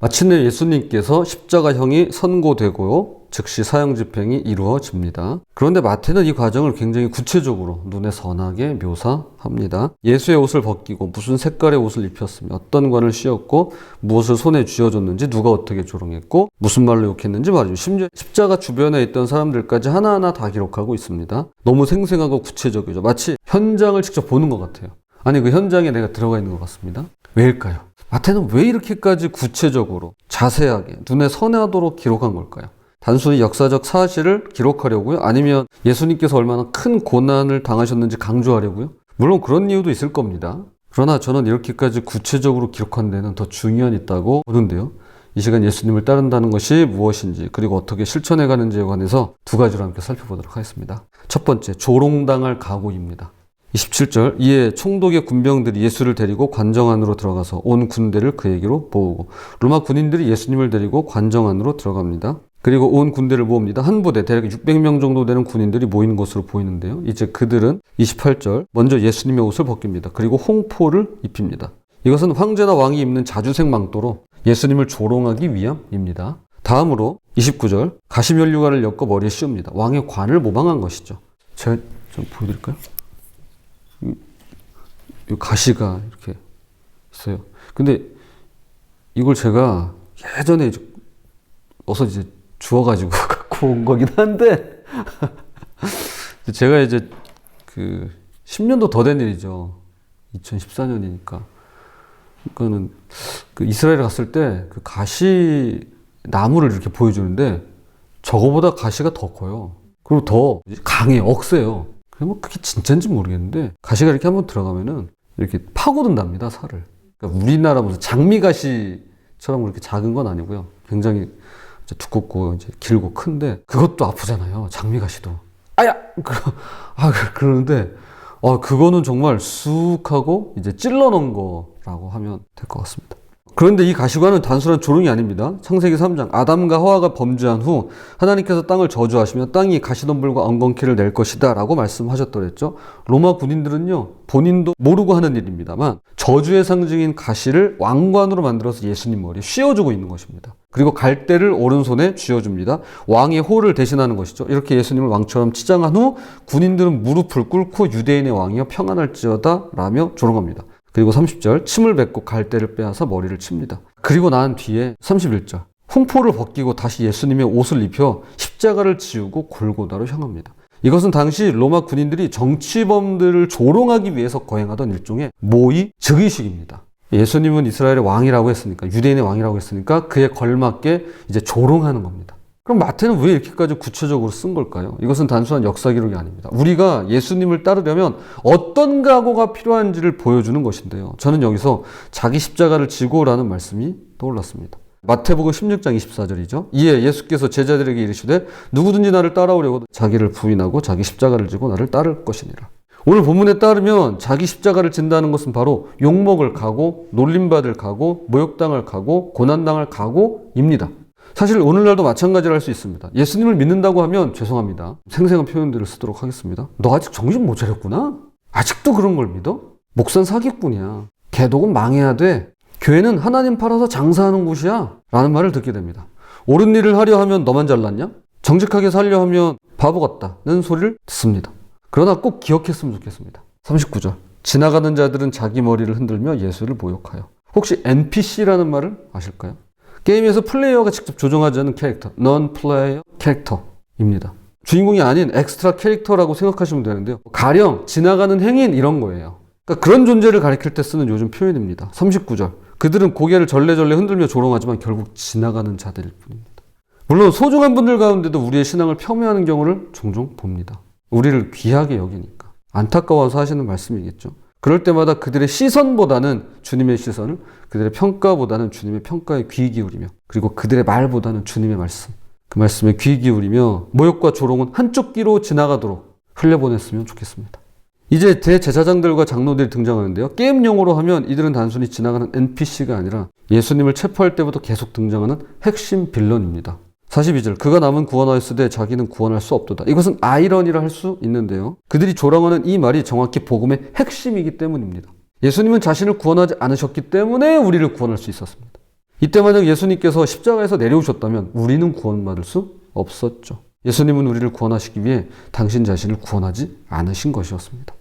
마침내 예수님께서 십자가형이 선고되고요. 즉시 사형 집행이 이루어집니다. 그런데 마태는 이 과정을 굉장히 구체적으로 눈에 선하게 묘사합니다. 예수의 옷을 벗기고 무슨 색깔의 옷을 입혔으며 어떤 관을 씌웠고 무엇을 손에 쥐어줬는지 누가 어떻게 조롱했고 무슨 말로 욕했는지 말이죠. 심지어 십자가 주변에 있던 사람들까지 하나하나 다 기록하고 있습니다. 너무 생생하고 구체적이죠. 마치 현장을 직접 보는 것 같아요. 아니 그 현장에 내가 들어가 있는 것 같습니다. 왜일까요? 마태는 왜 이렇게까지 구체적으로 자세하게 눈에 선하도록 기록한 걸까요? 단순히 역사적 사실을 기록하려고요? 아니면 예수님께서 얼마나 큰 고난을 당하셨는지 강조하려고요? 물론 그런 이유도 있을 겁니다. 그러나 저는 이렇게까지 구체적으로 기록한 데는 더 중요한 있다고 보는데요. 이 시간 예수님을 따른다는 것이 무엇인지 그리고 어떻게 실천해 가는지에 관해서 두 가지로 함께 살펴보도록 하겠습니다. 첫 번째, 조롱당할 각오입니다. 27절 이에 총독의 군병들이 예수를 데리고 관정 안으로 들어가서 온 군대를 그에게로 모으고 로마 군인들이 예수님을 데리고 관정 안으로 들어갑니다. 그리고 온 군대를 모읍니다. 한 부대 대략 600명 정도 되는 군인들이 모이는 것으로 보이는데요. 이제 그들은 28절 먼저 예수님의 옷을 벗깁니다. 그리고 홍포를 입힙니다. 이것은 황제나 왕이 입는 자주색 망토로 예수님을 조롱하기 위함입니다. 다음으로 29절 가시면류관을 엮어 머리에 씌웁니다. 왕의 관을 모방한 것이죠. 제가 좀 보여드릴까요? 이, 이 가시가 이렇게 있어요. 근데 이걸 제가 예전에 어서 이제 주워가지고 갖고 온 거긴 한데 제가 이제 그 10년도 더 된 일이죠. 2014년이니까. 그러니까는 그 이스라엘 갔을 때 그 가시 나무를 이렇게 보여주는데 저거보다 가시가 더 커요. 그리고 더 강해, 억세요. 그뭐 그게 진짜인지 모르겠는데 가시가 이렇게 한번 들어가면은 이렇게 파고든답니다, 살을. 그러니까 우리나라 무슨 장미가시처럼 그렇게 작은 건 아니고요. 굉장히 두껍고 이제 길고 큰데 그것도 아프잖아요. 장미가시도. 아야! 그, 아, 그- 그러는데 어, 그거는 정말 쑥 하고 이제 찔러 넣은 거라고 하면 될 것 같습니다. 그런데 이 가시관은 단순한 조롱이 아닙니다. 창세기 3장 아담과 하와가 범죄한 후 하나님께서 땅을 저주하시며 땅이 가시덤불과 엉겅퀴를 낼 것이다 라고 말씀하셨더랬죠. 로마 군인들은요 본인도 모르고 하는 일입니다만 저주의 상징인 가시를 왕관으로 만들어서 예수님 머리에 씌워주고 있는 것입니다. 그리고 갈대를 오른손에 쥐어줍니다. 왕의 호를 대신하는 것이죠. 이렇게 예수님을 왕처럼 치장한 후 군인들은 무릎을 꿇고 유대인의 왕이여 평안할지어다 라며 조롱합니다. 그리고 30절 침을 뱉고 갈대를 빼앗아 머리를 칩니다. 그리고 난 뒤에 31절 홍포를 벗기고 다시 예수님의 옷을 입혀 십자가를 지우고 골고다로 향합니다. 이것은 당시 로마 군인들이 정치범들을 조롱하기 위해서 거행하던 일종의 모의 즉위식입니다. 예수님은 이스라엘의 왕이라고 했으니까 유대인의 왕이라고 했으니까 그에 걸맞게 이제 조롱하는 겁니다. 그럼 마태는 왜 이렇게까지 구체적으로 쓴 걸까요? 이것은 단순한 역사 기록이 아닙니다. 우리가 예수님을 따르려면 어떤 각오가 필요한지를 보여주는 것인데요. 저는 여기서 자기 십자가를 지고라는 말씀이 떠올랐습니다. 마태복음 16장 24절이죠. 이에 예수께서 제자들에게 이르시되 누구든지 나를 따라오려고 자기를 부인하고 자기 십자가를 지고 나를 따를 것이니라. 오늘 본문에 따르면 자기 십자가를 진다는 것은 바로 욕먹을 각오, 놀림받을 각오, 모욕당할 각오, 고난당할 각오입니다. 사실 오늘날도 마찬가지를 할 수 있습니다. 예수님을 믿는다고 하면 죄송합니다. 생생한 표현들을 쓰도록 하겠습니다. 너 아직 정신 못 차렸구나? 아직도 그런 걸 믿어? 목산 사기꾼이야. 개독은 망해야 돼. 교회는 하나님 팔아서 장사하는 곳이야. 라는 말을 듣게 됩니다. 옳은 일을 하려 하면 너만 잘났냐? 정직하게 살려 하면 바보 같다는 소리를 듣습니다. 그러나 꼭 기억했으면 좋겠습니다. 39절. 지나가는 자들은 자기 머리를 흔들며 예수를 모욕하여. 혹시 NPC라는 말을 아실까요? 게임에서 플레이어가 직접 조종하지 않는 캐릭터, non-player 캐릭터입니다. 주인공이 아닌 엑스트라 캐릭터라고 생각하시면 되는데요. 가령 지나가는 행인 이런 거예요. 그러니까 그런 존재를 가리킬 때 쓰는 요즘 표현입니다. 39절. 그들은 고개를 절레절레 흔들며 조롱하지만 결국 지나가는 자들일 뿐입니다. 물론 소중한 분들 가운데도 우리의 신앙을 폄훼하는 경우를 종종 봅니다. 우리를 귀하게 여기니까. 안타까워서 하시는 말씀이겠죠. 그럴 때마다 그들의 시선보다는 주님의 시선을, 그들의 평가보다는 주님의 평가에 귀 기울이며, 그리고 그들의 말보다는 주님의 말씀, 그 말씀에 귀 기울이며, 모욕과 조롱은 한쪽 귀로 지나가도록 흘려보냈으면 좋겠습니다. 이제 대제사장들과 장로들이 등장하는데요. 게임 용어로 하면 이들은 단순히 지나가는 NPC가 아니라 예수님을 체포할 때부터 계속 등장하는 핵심 빌런입니다. 42절 그가 남은 구원하였으되 자기는 구원할 수 없도다. 이것은 아이러니라 할 수 있는데요. 그들이 조롱하는 이 말이 정확히 복음의 핵심이기 때문입니다. 예수님은 자신을 구원하지 않으셨기 때문에 우리를 구원할 수 있었습니다. 이때 만약 예수님께서 십자가에서 내려오셨다면 우리는 구원받을 수 없었죠. 예수님은 우리를 구원하시기 위해 당신 자신을 구원하지 않으신 것이었습니다.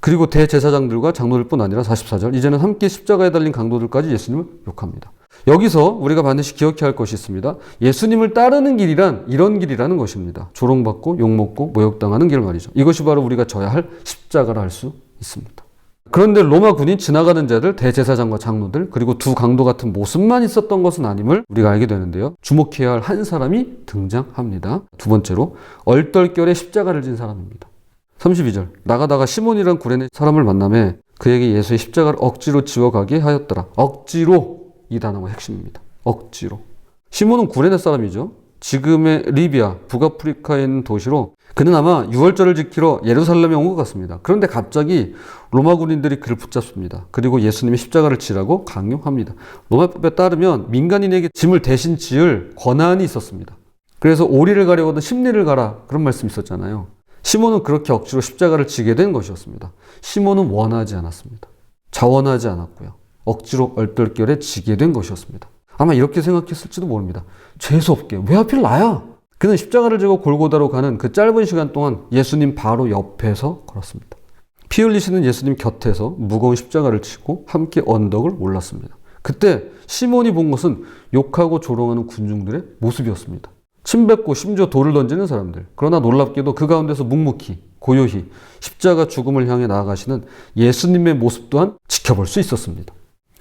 그리고 대제사장들과 장로들뿐 아니라 44절 이제는 함께 십자가에 달린 강도들까지 예수님을 욕합니다. 여기서 우리가 반드시 기억해야 할 것이 있습니다. 예수님을 따르는 길이란 이런 길이라는 것입니다. 조롱받고 욕먹고 모욕당하는 길 말이죠. 이것이 바로 우리가 져야 할 십자가라 할 수 있습니다. 그런데 로마 군이 지나가는 자들, 대제사장과 장로들, 그리고 두 강도 같은 모습만 있었던 것은 아님을 우리가 알게 되는데요. 주목해야 할 한 사람이 등장합니다. 두 번째로 얼떨결에 십자가를 진 사람입니다. 32절 나가다가 시몬이란 구레네 사람을 만남에 그에게 예수의 십자가를 억지로 지워가게 하였더라. 억지로 이 단어가 핵심입니다. 억지로. 시몬은 구레네 사람이죠. 지금의 리비아, 북아프리카에 있는 도시로 그는 아마 유월절을 지키러 예루살렘에 온 것 같습니다. 그런데 갑자기 로마 군인들이 그를 붙잡습니다. 그리고 예수님이 십자가를 치라고 강요합니다. 로마법에 따르면 민간인에게 짐을 대신 지을 권한이 있었습니다. 그래서 오리를 가려거든 십리를 가라 그런 말씀이 있었잖아요. 시몬은 그렇게 억지로 십자가를 지게 된 것이었습니다. 시몬은 원하지 않았습니다. 자원하지 않았고요. 억지로 얼떨결에 지게 된 것이었습니다. 아마 이렇게 생각했을지도 모릅니다. 재수없게 왜 하필 나야? 그는 십자가를 지고 골고다로 가는 그 짧은 시간 동안 예수님 바로 옆에서 걸었습니다. 피 흘리시는 예수님 곁에서 무거운 십자가를 지고 함께 언덕을 올랐습니다. 그때 시몬이 본 것은 욕하고 조롱하는 군중들의 모습이었습니다. 침뱉고 심지어 돌을 던지는 사람들. 그러나 놀랍게도 그 가운데서 묵묵히 고요히 십자가 죽음을 향해 나아가시는 예수님의 모습 또한 지켜볼 수 있었습니다.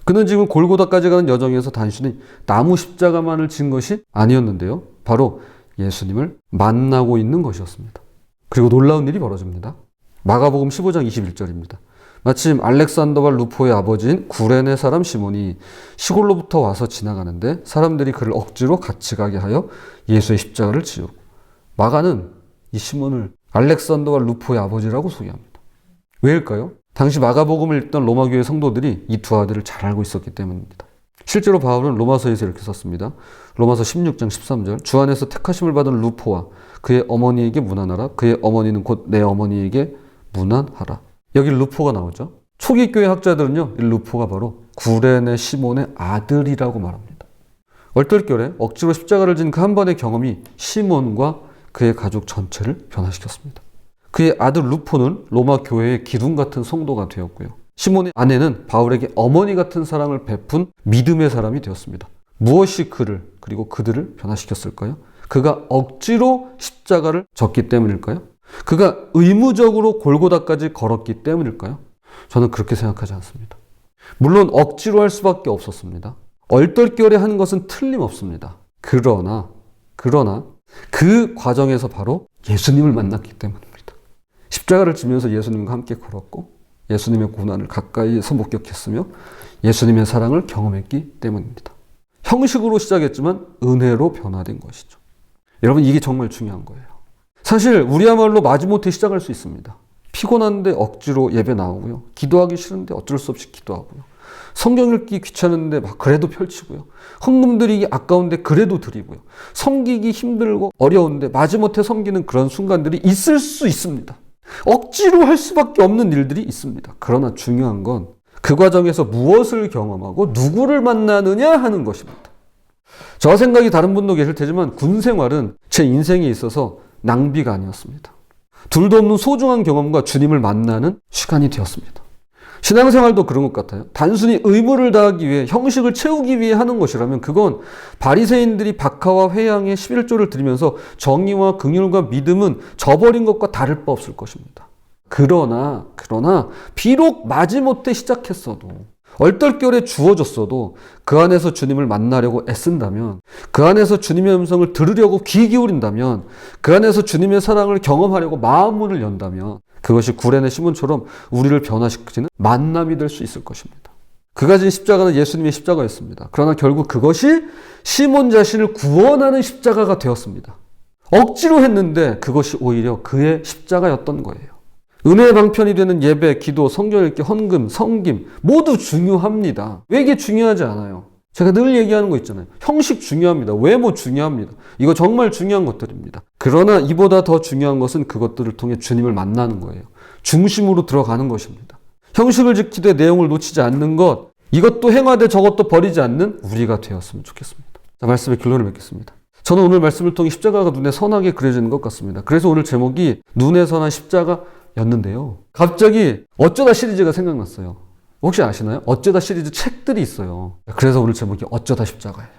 그는 지금 골고다까지 가는 여정에서 단순히 나무 십자가만을 진 것이 아니었는데요. 바로 예수님을 만나고 있는 것이었습니다. 그리고 놀라운 일이 벌어집니다. 마가복음 15장 21절입니다. 마침 알렉산더와 루포의 아버지인 구레네 사람 시몬이 시골로부터 와서 지나가는데 사람들이 그를 억지로 같이 가게 하여 예수의 십자가를 지우고 마가는 이 시몬을 알렉산더와 루포의 아버지라고 소개합니다. 왜일까요? 당시 마가복음을 읽던 로마 교회 성도들이 이 두 아들을 잘 알고 있었기 때문입니다. 실제로 바울은 로마서에서 이렇게 썼습니다. 로마서 16장 13절 주 안에서 택하심을 받은 루포와 그의 어머니에게 문안하라 그의 어머니는 곧 내 어머니에게 문안하라 여기 루포가 나오죠. 초기 교회 학자들은요, 이 루포가 바로 구레네 시몬의 아들이라고 말합니다. 얼떨결에 억지로 십자가를 진 그 한 번의 경험이 시몬과 그의 가족 전체를 변화시켰습니다. 그의 아들 루포는 로마 교회의 기둥 같은 성도가 되었고요. 시몬의 아내는 바울에게 어머니 같은 사랑을 베푼 믿음의 사람이 되었습니다. 무엇이 그를 그리고 그들을 변화시켰을까요? 그가 억지로 십자가를 졌기 때문일까요? 그가 의무적으로 골고다까지 걸었기 때문일까요? 저는 그렇게 생각하지 않습니다. 물론 억지로 할 수밖에 없었습니다. 얼떨결에 하는 것은 틀림없습니다. 그러나, 그러나 그 과정에서 바로 예수님을 만났기 때문입니다. 십자가를 지면서 예수님과 함께 걸었고 예수님의 고난을 가까이서 목격했으며 예수님의 사랑을 경험했기 때문입니다. 형식으로 시작했지만 은혜로 변화된 것이죠. 여러분 이게 정말 중요한 거예요. 사실 우리야말로 마지못해 시작할 수 있습니다. 피곤한데 억지로 예배 나오고요. 기도하기 싫은데 어쩔 수 없이 기도하고요. 성경 읽기 귀찮은데 막 그래도 펼치고요. 헌금 드리기 아까운데 그래도 드리고요. 섬기기 힘들고 어려운데 마지못해 섬기는 그런 순간들이 있을 수 있습니다. 억지로 할 수밖에 없는 일들이 있습니다. 그러나 중요한 건 그 과정에서 무엇을 경험하고 누구를 만나느냐 하는 것입니다. 저 생각이 다른 분도 계실 테지만 군 생활은 제 인생에 있어서 낭비가 아니었습니다. 둘도 없는 소중한 경험과 주님을 만나는 시간이 되었습니다. 신앙생활도 그런 것 같아요. 단순히 의무를 다하기 위해 형식을 채우기 위해 하는 것이라면 그건 바리새인들이 박하와 회양의 11조를 드리면서 정의와 긍휼과 믿음은 저버린 것과 다를 바 없을 것입니다. 그러나 그러나 비록 마지못해 시작했어도 얼떨결에 주어졌어도 그 안에서 주님을 만나려고 애쓴다면 그 안에서 주님의 음성을 들으려고 귀 기울인다면 그 안에서 주님의 사랑을 경험하려고 마음 문을 연다면 그것이 구레네 시몬처럼 우리를 변화시키는 만남이 될 수 있을 것입니다. 그 가 진 십자가는 예수님의 십자가였습니다. 그러나 결국 그것이 시몬 자신을 구원하는 십자가가 되었습니다. 억지로 했는데 그것이 오히려 그의 십자가였던 거예요. 은혜의 방편이 되는 예배, 기도, 성경 읽기, 헌금, 성김 모두 중요합니다. 왜 이게 중요하지 않아요? 제가 늘 얘기하는 거 있잖아요. 형식 중요합니다. 외모 중요합니다. 이거 정말 중요한 것들입니다. 그러나 이보다 더 중요한 것은 그것들을 통해 주님을 만나는 거예요. 중심으로 들어가는 것입니다. 형식을 지키되 내용을 놓치지 않는 것, 이것도 행하되 저것도 버리지 않는 우리가 되었으면 좋겠습니다. 자, 말씀의 결론을 맺겠습니다. 저는 오늘 말씀을 통해 십자가가 눈에 선하게 그려지는 것 같습니다. 그래서 오늘 제목이 눈에 선한 십자가였는데요. 갑자기 어쩌다 시리즈가 생각났어요. 혹시 아시나요? 어쩌다 시리즈 책들이 있어요. 그래서 오늘 제목이 어쩌다 십자가예요.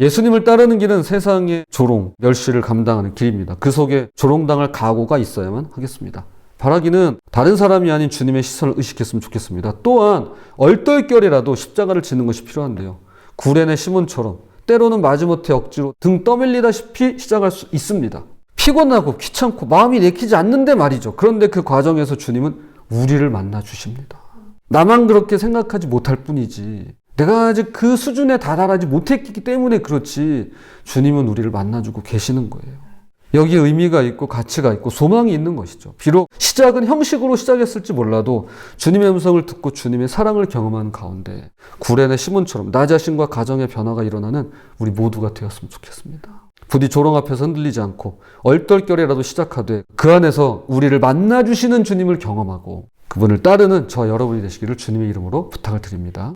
예수님을 따르는 길은 세상의 조롱, 멸시를 감당하는 길입니다. 그 속에 조롱당할 각오가 있어야만 하겠습니다. 바라기는 다른 사람이 아닌 주님의 시선을 의식했으면 좋겠습니다. 또한 얼떨결이라도 십자가를 지는 것이 필요한데요. 구레네 시몬처럼 때로는 마지못해 억지로 등 떠밀리다시피 시작할 수 있습니다. 피곤하고 귀찮고 마음이 내키지 않는데 말이죠. 그런데 그 과정에서 주님은 우리를 만나 주십니다. 나만 그렇게 생각하지 못할 뿐이지. 내가 아직 그 수준에 다다르지 못했기 때문에 그렇지. 주님은 우리를 만나주고 계시는 거예요. 여기 의미가 있고 가치가 있고 소망이 있는 것이죠. 비록 시작은 형식으로 시작했을지 몰라도 주님의 음성을 듣고 주님의 사랑을 경험하는 가운데 구레네 시몬처럼 나 자신과 가정의 변화가 일어나는 우리 모두가 되었으면 좋겠습니다. 부디 조롱 앞에서 흔들리지 않고 얼떨결에라도 시작하되 그 안에서 우리를 만나주시는 주님을 경험하고 그분을 따르는 저 여러분이 되시기를 주님의 이름으로 부탁을 드립니다.